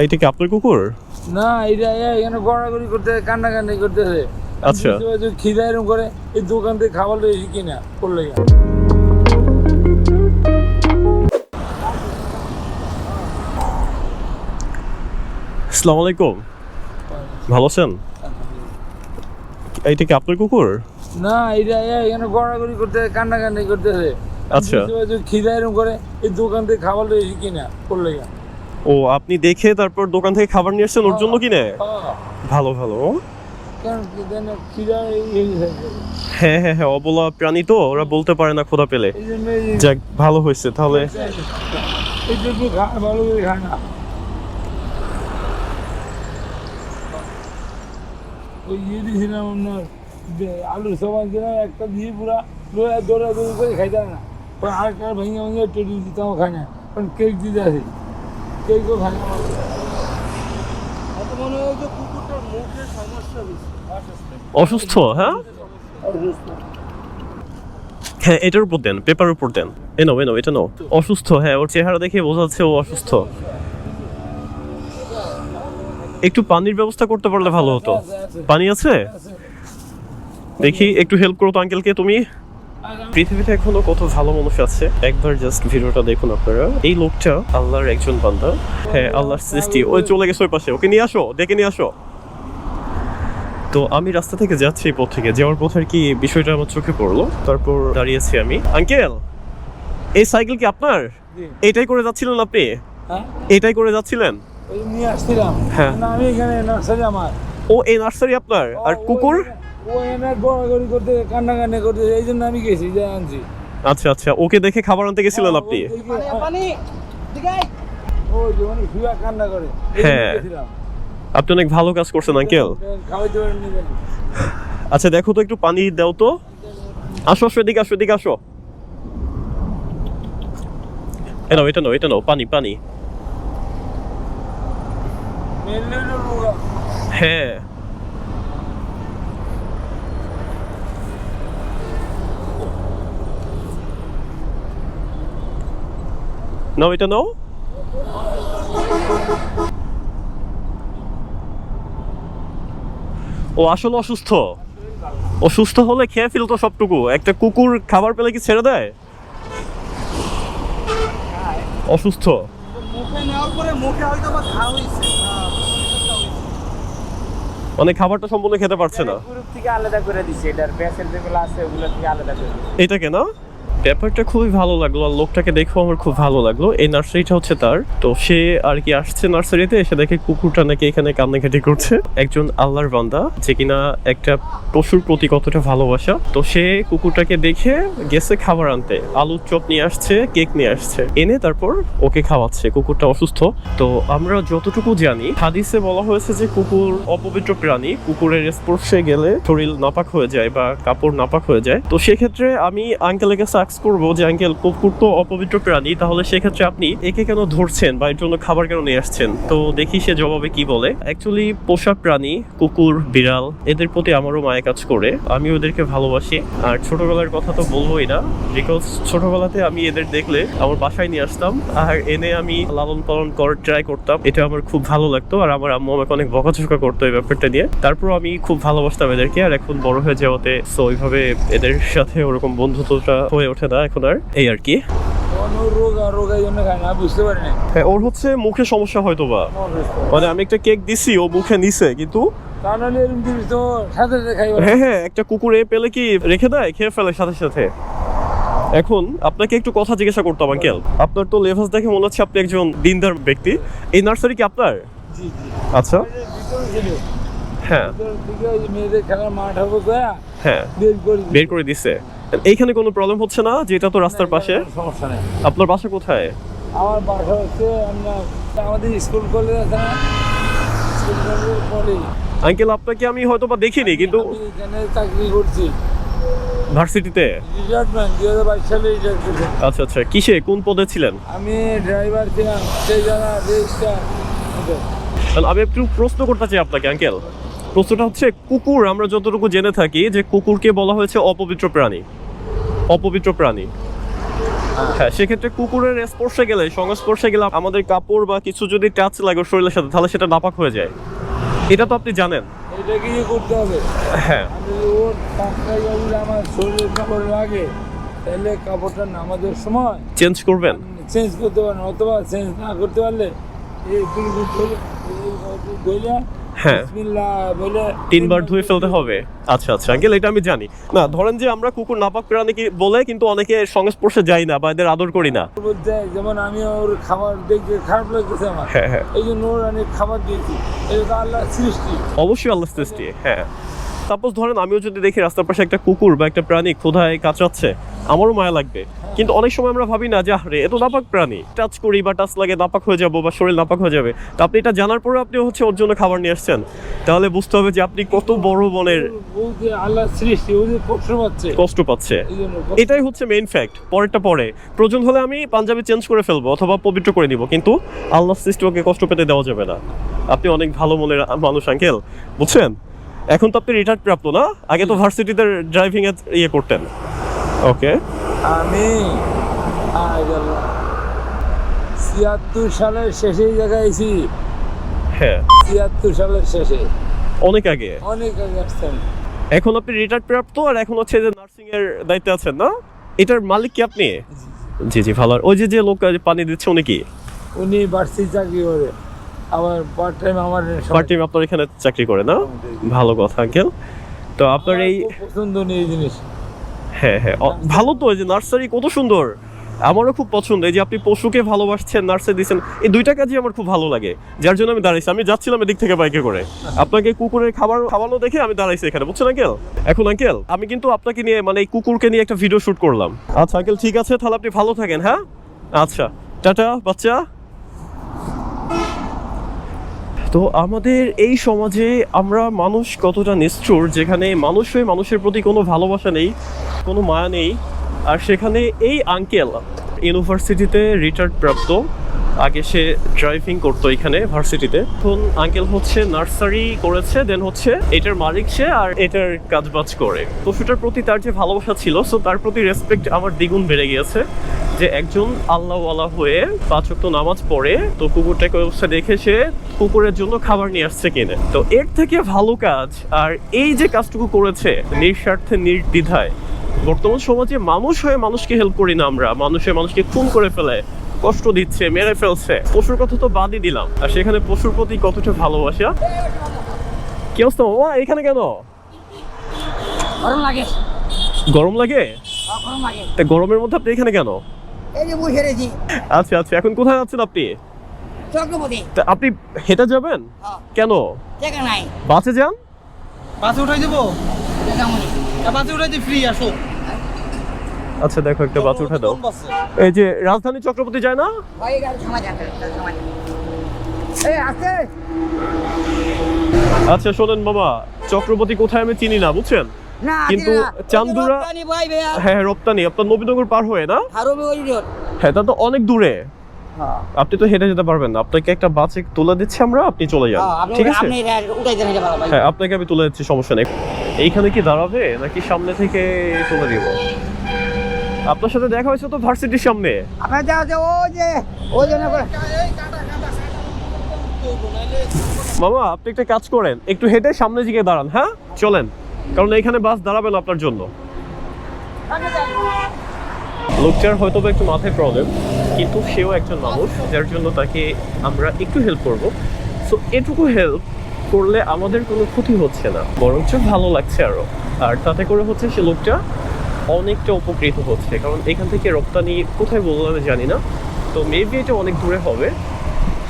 এইটা কি আপনার কুকুর? না এটা এখানে গড়াগড়ি করতে কান্নাকান্নি করতেছে। আচ্ছা। খিদা এরকম করে এই দোকান থেকে খাবার লইছি কিনা করলে আসসালামু আলাইকুম। ভালো আছেন? এইটা কি আপনার কুকুর? না এটা এখানে গড়াগড়ি করতে কান্নাকান্নি করতেছে। আচ্ছা। খিদা এরকম করে এই দোকান থেকে খাবার লইছি কিনা করলে ও আপনি দেখে তারপর দোকান থেকে খাবার নিয়ে আসছেন ওর জন্য কিনে? ভালো ভালো। হয়েছে। হ্যাঁ হ্যাঁ হ্যাঁ অবলা প্রাণী তো ওরা বলতে পারে না খোদা পেলে। যাক ভালো হয়েছে তাহলে। ভালো ইয়ে দিয়েছিলাম আপনার যে আলু সবাই দিলাম একটা দিয়ে পুরা দৌড়া দৌড়ি করে খাইতে না। আরেকটা ভেঙে ভেঙে টেডি দিতাম খায় না কারণ কেক দিতে আসি। মনে হয় সমস্যা বেশি। অসুস্থ হ্যাঁ? হ্যাঁ এটার উপর দেন পেপারের উপর দেন। এ নাও এ নাও এটা নাও। অসুস্থ হ্যাঁ ওর চেহারা দেখে বোঝা যাচ্ছে ও অসুস্থ। একটু পানির ব্যবস্থা করতে পারলে ভালো হতো। পানি আছে? দেখি একটু হেল্প করো তো আঙ্কেলকে তুমি? পৃথিবীতে এখনও কত ভালো মানুষ আছে? একবার জাস্ট ভিডিওটা দেখুন আপনারা। এই লোকটা আল্লাহর একজন বান্দা। হ্যাঁ আল্লাহর সৃষ্টি। ওই চলে গেছে ওই পাশে। ওকে নিয়ে আসো ডেকে নিয়ে আসো। তো আমি রাস্তা থেকে যাচ্ছি এই পথ থেকে। যাওয়ার পথ আর কি বিষয়টা আমার চোখে পড়ল। তারপর দাঁড়িয়েছি আমি। আঙ্কেল এই সাইকেল কি আপনার। এটাই করে যাচ্ছিলেন আপনি? হ্যাঁ। এটাই করে যাচ্ছিলেন? নিয়ে আসছিলাম। হ্যাঁ। আমি এখানে নার্সারি আমার। ও এই নার্সারি আপনার? আর কুকুর? ও এনে গড়াগড়ি করতে কান্না কান্না করতে এই জন্য আমি গেছি যে আনছি। আচ্ছা আচ্ছা ওকে দেখে খাবার আনতে গেছিলেন আপনি ও দেখে- ও যে অনেক শুয়ে কান্না করে হ্যাঁ। আপনি অনেক ভালো কাজ করছেন আঙ্কেল। আচ্ছা দেখো তো একটু পানি দাও তো। আসো আসো এদিকে আসো এদিকে আসো। এ নাও এটা নাও এটা নাও পানি পানি। হ্যাঁ। নাও এটা নাও ও আসলে অসুস্থ। অসুস্থ হলে খেয়ে ফেলতো সবটুকু। একটা কুকুর খাবার পেলে কি ছেড়ে দেয়? অসুস্থ। মানে খাবারটা সম্পূর্ণ খেতে পারছে না। থেকে আলাদা করে দিছে এটার যেগুলো আছে ওগুলো থেকে আলাদা করে দিছে। এটাকে না? ব্যাপারটা খুবই ভালো লাগল আর লোকটাকে দেখেও আমার খুব ভালো লাগল। এই নার্সারিটা হচ্ছে তার। তো সে আর কি আসছে নার্সারিতে, এসে দেখে কুকুরটা নাকি এখানে কান্নাকাটি করছে। একজন আল্লাহর বান্দা, যে কিনা একটা পশুর প্রতি কতটা ভালোবাসা। তো সে কুকুরটাকে দেখে গেছে খাবার আনতে। আলুর চপ নিয়ে আসছে, কেক নিয়ে আসছে। এনে তারপর ওকে খাওয়াচ্ছে। কুকুরটা অসুস্থ। তো আমরা যতটুকু জানি, হাদিসে বলা হয়েছে যে কুকুর অপবিত্র প্রাণী। কুকুরের স্পর্শে গেলে শরীর নাপাক হয়ে যায় বা কাপড় নাপাক হয়ে যায়। তো সেক্ষেত্রে আমি আঙ্কেলের কাছে আক্স করব, যে আঙ্কেল কুকুর তো অপবিত্র প্রাণী, তাহলে সেক্ষেত্রে আপনি একে কেন ধরছেন বা এর জন্য খাবার কেন নিয়ে আসছেন? তো দেখি সে জবাবে কি বলে। অ্যাকচুয়ালি পোষা প্রাণী, কুকুর, বিড়াল, এদের প্রতি আমারও মায়া কাজ করে। আমি ওদেরকে ভালোবাসি। আর ছোটবেলার কথা তো বলবোই না বিকজ ছোটবেলাতে আমি এদের দেখলে আমার বাসায় নিয়ে আসতাম, আর এনে আমি লালন পালন করার ট্রাই করতাম। এটা আমার খুব ভালো লাগতো, আর আমার আম্মু আমাকে অনেক বকাঝকা করতো এই ব্যাপারটা নিয়ে। তারপর আমি খুব ভালোবাসতাম এদেরকে, আর এখন বড় হয়ে যাওয়াতে সো ওইভাবে এদের সাথে ওরকম বন্ধুত্বটা হয়ে ওঠে। না এখন আর? এই আর কি? হ্যাঁ ওর হচ্ছে মুখে সমস্যা হয়তো বা মানে আমি একটা কেক দিছি ও মুখে নিছে কিন্তু হ্যাঁ হ্যাঁ একটা কুকুর এ পেলে কি রেখে দেয় খেয়ে ফেলে সাথে সাথে? এখন আপনাকে একটু কথা জিজ্ঞাসা করতাম আঙ্কেল। আপনার তো লেভাস দেখে মনে হচ্ছে আপনি একজন দিনদার ব্যক্তি। এই নার্সারি কি আপনার? জি জি। আচ্ছা। হ্যাঁ। হ্যাঁ। বের করে দিছে। এইখানে কোনো প্রবলেম হচ্ছে না? যে এটা তো রাস্তার পাশে। সমস্যা নেই। আপনার বাসা কোথায়? আমার বাসা হচ্ছে আমরা আমাদের স্কুল কলেজ আছে না? স্কুল কলেজের পরে আঙ্কেল আপনাকে আমি হয়তো বা দেখিনি কিন্তু এখানে চাকরি করছি। ভার্সিটিতে? রিটায়ারমেন্ট দুই হাজার বাইশ সালে রিটায়ার করছি আচ্ছা আচ্ছা। কিসে? কোন পদে ছিলেন? আমি ড্রাইভার ছিলাম সেই রেজিস্টার তাহলে আমি একটু প্রশ্ন করতে চাই আপনাকে আঙ্কেল। প্রশ্নটা হচ্ছে কুকুর আমরা যতটুকু জেনে থাকি যে কুকুরকে বলা হয়েছে অপবিত্র প্রাণী। অপবিত্র প্রাণী। হ্যাঁ সেক্ষেত্রে কুকুরের স্পর্শে গেলে সংস্পর্শে গেলে আমাদের কাপড় বা কিছু যদি টাচ লাগে শরীরের সাথে তাহলে সেটা নাপাক হয়ে যায়। এটা তো আপনি জানেন। এটা কি করতে হবে। হ্যাঁ। ওর আমার শরীরের কাপড় লাগে তাহলে কাপড়টা নামাজের সময় চেঞ্জ করবেন? চেঞ্জ করতে পারেন অথবা চেঞ্জ না করতে পারলে এই হ্যাঁ। তিনবার ধুয়ে ফেলতে হবে। আচ্ছা আচ্ছা। আঙ্কেল এটা আমি জানি। না ধরেন যে আমরা কুকুর নাপাক প্রাণী কি বলে কিন্তু অনেকে সংস্পর্শে যাই না বা এদের আদর করি না। বলতে যেমন আমি ওর খাবার দেখে খারাপ লাগতেছে আমার। হ্যাঁ হ্যাঁ। এই জন্য ওর অনেক খাবার দিয়েছি। এটা আল্লাহ সৃষ্টি। অবশ্যই আল্লাহ সৃষ্টি হ্যাঁ। সাপোজ ধরেন আমিও যদি দেখি রাস্তার পাশে একটা কুকুর বা একটা প্রাণী ক্ষুধায় কাঁচাচ্ছে, আমারও মায়া লাগবে। কিন্তু অনেক সময় আমরা ভাবি না যে আরে এত নাপাক প্রাণী। টাচ করি বা টাচ লাগে, নাপাক হয়ে যাব বা শরীর নাপাক হয়ে যাবে। তো আপনি এটা জানার পরে আপনি হচ্ছে ওর জন্য খাবার নিয়ে আসছেন। তাহলে বুঝতে হবে যে, আপনি কত বড় সৃষ্টি কষ্ট পাচ্ছে। এটাই হচ্ছে মেইন ফ্যাক্ট পরেরটা পরে। প্রয়োজন হলে আমি পাঞ্জাবি চেঞ্জ করে ফেলব অথবা পবিত্র করে দিব কিন্তু আল্লাহ সৃষ্টি ওকে কষ্ট পেতে দেওয়া যাবে না। আপনি অনেক ভালো মনের মানুষ আঙ্কেল বুঝছেন? এখন তো আপনি রিটায়ার্ড প্রাপ্ত না? আগে তো ভার্সিটিতে ড্রাইভিং এ ইয়ে করতেন। ওকে আমি ছিয়াত্তর সালের শেষে জায়গায় আইছি। হ্যাঁ। ছিয়াত্তর সালের শেষে। অনেক আগে। অনেক আগে আসতাম এখন আপনি রিটায়ার্ড প্রাপ্ত আর এখন হচ্ছে যে নার্সিং এর দায়িত্বে আছেন না? এটার মালিক কি আপনি? জি জি। ভালো। ওই যে যে লোক পানি দিচ্ছে উনি কি? উনি বাড়ছি চাকরি করে। আবার পার্ট টাইম আমার পার্ট টাইম আপনার এখানে চাকরি করে না? ভালো কথা আঙ্কেল। তো আপনার এই পছন্দ নেই এই জিনিস। হ্যাঁ হ্যাঁ। ভালো তো এই যে নার্সারি কত সুন্দর। আমারও খুব পছন্দ। এই যে আপনি পশুকে ভালোবাসছেন নার্সারি দিচ্ছেন এই দুইটা কাজই আমার খুব ভালো লাগে। যার জন্য আমি দাঁড়াইছি। আমি যাচ্ছিলাম এদিক থেকে বাইকে করে। আপনাকে কুকুরের খাবার খাওয়ানো দেখে আমি দাঁড়াইছি এখানে বুঝছেন আঙ্কেল? এখন আঙ্কেল আমি কিন্তু আপনাকে নিয়ে মানে এই কুকুরকে নিয়ে একটা ভিডিও শুট করলাম। আচ্ছা আঙ্কেল ঠিক আছে তাহলে আপনি ভালো থাকেন হ্যাঁ? আচ্ছা টাটা বাচ্চা। তো আমাদের এই সমাজে আমরা মানুষ কতটা নিষ্ঠুর, যেখানে মানুষ হয়ে মানুষের প্রতি কোনো ভালোবাসা নেই, কোনো মায়া নেই, আর সেখানে এই আঙ্কেল ইউনিভার্সিটিতে রিটায়ার্ড প্রাপ্ত আগে সে ড্রাইভিং করতো এখানে ভার্সিটিতে এখন আঙ্কেল হচ্ছে নার্সারি করেছে দেন হচ্ছে এটার মালিক সে আর এটার কাজবাজ করে। পশুটার প্রতি তার যে ভালোবাসা ছিল সো তার প্রতি রেসপেক্ট আমার দ্বিগুণ বেড়ে গিয়েছে, যে একজন আল্লাহওয়ালা হয়ে পাঁচ ওয়াক্ত নামাজ পড়ে, তো কুকুরটাকে অবস্থা দেখে সে কুকুরের জন্য খাবার নিয়ে আসছে কিনে। তো এর থেকে ভালো কাজ, আর এই যে কাজটুকু করেছে নিঃস্বার্থে, নির্দ্বিধায়, বর্তমান সমাজে মানুষ হয়ে মানুষকে হেল্প করি না আমরা। মানুষে মানুষকে খুন করে ফেলে। কষ্ট দিচ্ছে মেরে ফেলছে। পশুর কথা তো বাদই দিলাম। আর সেখানে পশুর প্রতি কতটা ভালোবাসা? কি অবস্থা মামা? এখানে কেন? গরম লাগে। গরম লাগে? আহ, গরম লাগে। তা গরমের মধ্যে আপনি এখানে কেন? আচ্ছা আচ্ছা এখন কোথায় যাচ্ছেন আপনি? তা আপনি হেঁটে যাবেন? হ্যাঁ। কেন? বাসে যান? বাসে উঠাই দেবো? বাসে উঠাই দিই ফ্রি আসো। আচ্ছা দেখো একটা বাস উঠে দাও। এই যে রাজধানী চক্রবর্তী যায় না? হয়ে আচ্ছা শোনেন বাবা চক্রবর্তী কোথায় আমি চিনি না বুঝছেন? কিন্তু চান্দুরা- হ্যাঁ হ্যাঁ, রপ্তানি। আপনার নবীনগর পার হয়ে না? হ্যাঁ তা তো অনেক দূরে। আপনি তো হেঁটে যেতে পারবেন না। আপনাকে একটা বাসে তুলে দিচ্ছি আমরা আপনি চলে যান। হ্যাঁ, ঠিক আছে? হ্যাঁ আপনাকে আমি তুলে দিচ্ছি সমস্যা নেই। এইখানে কি দাঁড়াবে নাকি সামনে থেকে তুলে দিব? আপনার সাথে দেখা হয়েছে তো ভার্সিটির সামনে? আপনার যাও যে ও যে ওই জন্য করে। মামা আপনি একটা কাজ করেন একটু হেঁটে সামনে দিকে দাঁড়ান হ্যাঁ? চলেন কারণ এখানে বাস দাঁড়াবে না আপনার জন্য। লোকটার হয়তো একটু মাথায় প্রবলেম কিন্তু সেও একজন মানুষ যার জন্য তাকে আমরা একটু হেল্প করব। সো এটুকু হেল্প করলে আমাদের কোনো ক্ষতি হচ্ছে না বরঞ্চ ভালো লাগছে আরও। আর তাতে করে হচ্ছে সে লোকটা অনেকটা উপকৃত হচ্ছে। কারণ এখান থেকে রপ্তানি কোথায় বলব আমি জানি না। তো মেবি এটা অনেক দূরে হবে।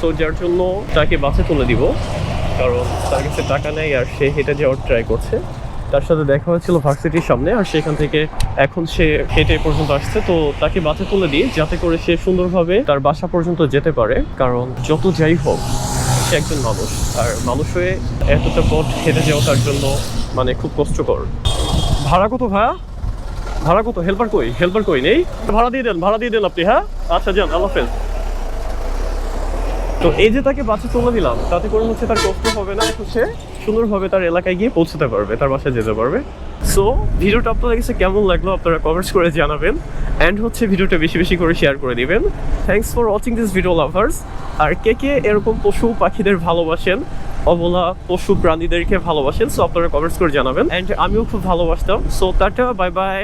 সো যার জন্য তাকে বাসে তুলে দিব। কারণ তার কাছে টাকা নেই আর সে হেঁটে যাওয়ার ট্রাই করছে। তার সাথে দেখা হয়েছিল ভার্সিটির সামনে আর সেখান থেকে এখন সে হেঁটে পর্যন্ত আসছে। তো তাকে বাসে তুলে দিই যাতে করে সে সুন্দরভাবে তার বাসা পর্যন্ত যেতে পারে। কারণ যত যাই হোক, সে একজন মানুষ। আর মানুষ হয়ে এতটা পথ হেঁটে যাওয়া তার জন্য মানে খুব কষ্টকর। ভাড়া কত ভাড়া ভাড়া কত? হেল্পার কই? হেল্পার কই নেই? ভাড়া দিয়ে দেন, ভাড়া দিয়ে দেন আপনি হ্যাঁ? আচ্ছা যান আল্লাহ হাফেজ তো এই যে তাকে বাসে তুলে দিলাম, তাতে করে হচ্ছে তার কষ্ট হবে না হচ্ছে সুন্দরভাবে তার এলাকায় গিয়ে পৌঁছতে পারবে, তার বাসায় যেতে পারবে। সো ভিডিওটা আপনাদের কাছে কেমন লাগল আপনারা কমেন্টস করে জানাবেন অ্যান্ড হচ্ছে ভিডিওটা বেশি বেশি করে শেয়ার করে দিবেন। Thanks for watching this video lovers আর কে কে এরকম পশু পাখিদের ভালোবাসেন, অবলা পশু প্রাণীদেরকে ভালোবাসেন সো আপনারা কমেন্টস করে জানাবেন। অ্যান্ড আমিও খুব ভালোবাসতাম। So tata bye bye